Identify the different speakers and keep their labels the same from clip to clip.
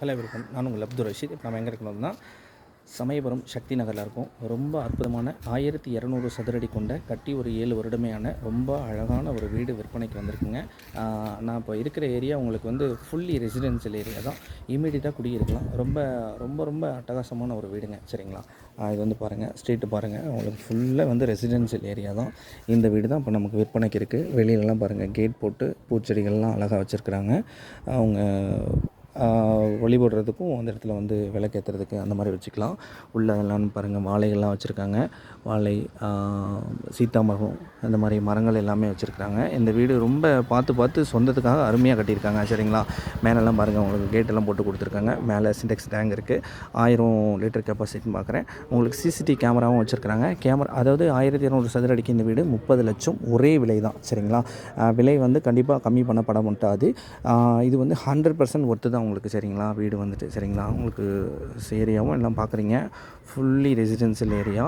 Speaker 1: Hello welcome நான் உங்கள் அப்துல் ரஷீத். இப்போ நம்ம எங்கே இருக்கணும்னா சமயபுரம் சக்தி நகரில் இருக்கும். ரொம்ப அற்புதமான ஆயிரத்தி இரநூறு சதுரடி கொண்ட கட்டி ஒரு ஏழு வருடமையான ரொம்ப அழகான ஒரு வீடு விற்பனைக்கு வந்திருக்குங்க. நான் இப்போ இருக்கிற ஏரியா உங்களுக்கு வந்து ஃபுல்லி ரெசிடென்சியல் ஏரியா தான். இமீடியட்டாக குடியிருக்கலாம். ரொம்ப ரொம்ப ரொம்ப அட்டகாசமான ஒரு வீடுங்க. சரிங்களா? இது வந்து பாருங்கள் ஸ்ட்ரீட்டு பாருங்கள் உங்களுக்கு ஃபுல்லாக வந்து ரெசிடென்சியல் ஏரியா தான். இந்த வீடு தான் இப்போ நமக்கு விற்பனைக்கு இருக்குது வெளியிலலாம் பாருங்கள் கேட் போட்டு பூச்செடிகள்லாம் அழகாக வச்சுருக்குறாங்க. அவங்க வழிபடுறதுக்கும் அந்த இடத்துல வந்து விளக்கேற்றுறதுக்கு அந்த மாதிரி வச்சுக்கலாம். உள்ளே எல்லாம் பாருங்கள் வாழைகள்லாம் வச்சுருக்காங்க. வாழை சீத்தாமரம் அந்த மாதிரி மரங்கள் எல்லாமே வச்சுருக்காங்க இந்த வீடு ரொம்ப பார்த்து பார்த்து சொந்தத்துக்காக அருமையாக கட்டியிருக்காங்க சரிங்களா? மேலெல்லாம் பாருங்கள் உங்களுக்கு கேட்டெல்லாம் போட்டு கொடுத்துருக்காங்க. மேலே சிண்டெக்ஸ் டேங்க் இருக்குது ஆயிரம் லிட்டர் கெப்பாசிட்டின்னு பார்க்குறேன் உங்களுக்கு சிசிடிவி கேமராவும் வச்சுருக்காங்க கேமரா அதாவது ஆயிரத்தி இரநூறு சதுர அடிக்கு இந்த வீடு முப்பது லட்சம் ஒரே விலை தான் சரிங்களா? விலை வந்து கண்டிப்பாக கம்மி பண்ணப்பட மாட்டாது. இது வந்து ஹண்ட்ரட் பர்சன்ட் ஒர்த்து தான். உங்களுக்கு சரிங்களா? வீடு வந்துட்டு சரிங்களா? உங்களுக்கு ஏரியாவும் எல்லாம் பார்க்குறீங்க. ஃபுல்லி ரெசிடென்சியல் ஏரியா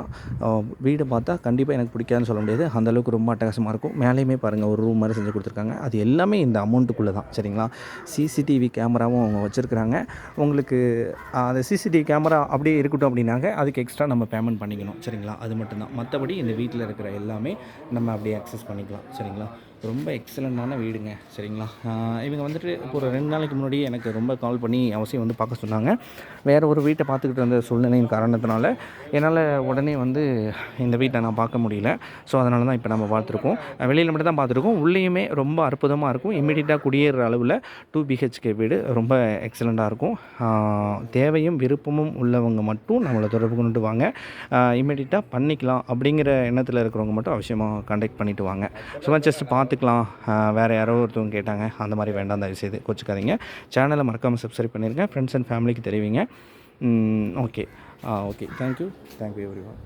Speaker 1: வீடு பார்த்தா கண்டிப்பாக எனக்கு பிடிக்காதுன்னு சொல்ல முடியாது. அந்த அளவுக்கு ரொம்ப அட்டகாசமாக இருக்கும். மேலேயுமே பாருங்கள் ஒரு ரூம் மாதிரி செஞ்சு கொடுத்துருக்காங்க. அது எல்லாமே இந்த அமௌண்ட்டுக்குள்ளே தான் சரிங்களா? சிசிடிவி கேமராவும் அவங்க வச்சுருக்குறாங்க. உங்களுக்கு அந்த சிசிடிவி கேமரா அப்படியே இருக்கட்டும் அப்படின்னாங்க. அதுக்கு எக்ஸ்ட்ரா நம்ம பேமெண்ட் பண்ணிக்கணும் சரிங்களா? அது மட்டும்தான் மற்றபடி இந்த வீட்டில் இருக்கிற எல்லாமே நம்ம அப்படியே அக்சஸ் பண்ணிக்கலாம் சரிங்களா? ரொம்ப எக்ஸலண்ட்டான வீடுங்க சரிங்களா? இவங்க வந்துட்டு இப்போ ஒரு ரெண்டு நாளைக்கு முன்னாடி எனக்கு ரொம்ப ரொம்ப கால் பண்ணி அவசியம் வந்து பார்க்க சொன்னாங்க. வேறு ஒரு வீட்டை பார்த்துக்கிட்டு இருந்த சூழ்நிலையின் காரணத்தினால என்னால் உடனே வந்து இந்த வீட்டை நான் பார்க்க முடியல. ஸோ அதனால தான் இப்போ நம்ம பார்த்துருக்கோம். வெளியில் மட்டும் தான் பார்த்துருக்கோம். உள்ளேயுமே ரொம்ப அற்புதமாக இருக்கும். இம்மிடியட்டாக குடியேற அளவில் டூ பிஹெச்கே வீடு ரொம்ப எக்ஸலண்ட்டாக இருக்கும். தேவையும் விருப்பமும் உள்ளவங்க மட்டும் நம்மளை தொடர்பு கொண்டு வாங்க. இம்மிடியட்டாக பண்ணிக்கலாம் அப்படிங்கிற எண்ணத்தில் இருக்கிறவங்க மட்டும் அவசியமாக கண்டெக்ட் பண்ணிவிட்டு வாங்க. சும்மா ஜஸ்ட் பார்த்துக்கலாம். வேறு யாரோ ஒருத்தவங்க கேட்டாங்க. அந்த மாதிரி வேண்டாம் தயவு செய்து கொச்சுக்காதீங்க சேனலை மறக்காமல் சப்ஸ்கிரைப் பண்ணிடுங்க ஃப்ரெண்ட்ஸ் அண்ட் ஃபேமிலிக்கு தெரிவிங்க. Okay okay thank you thank you everyone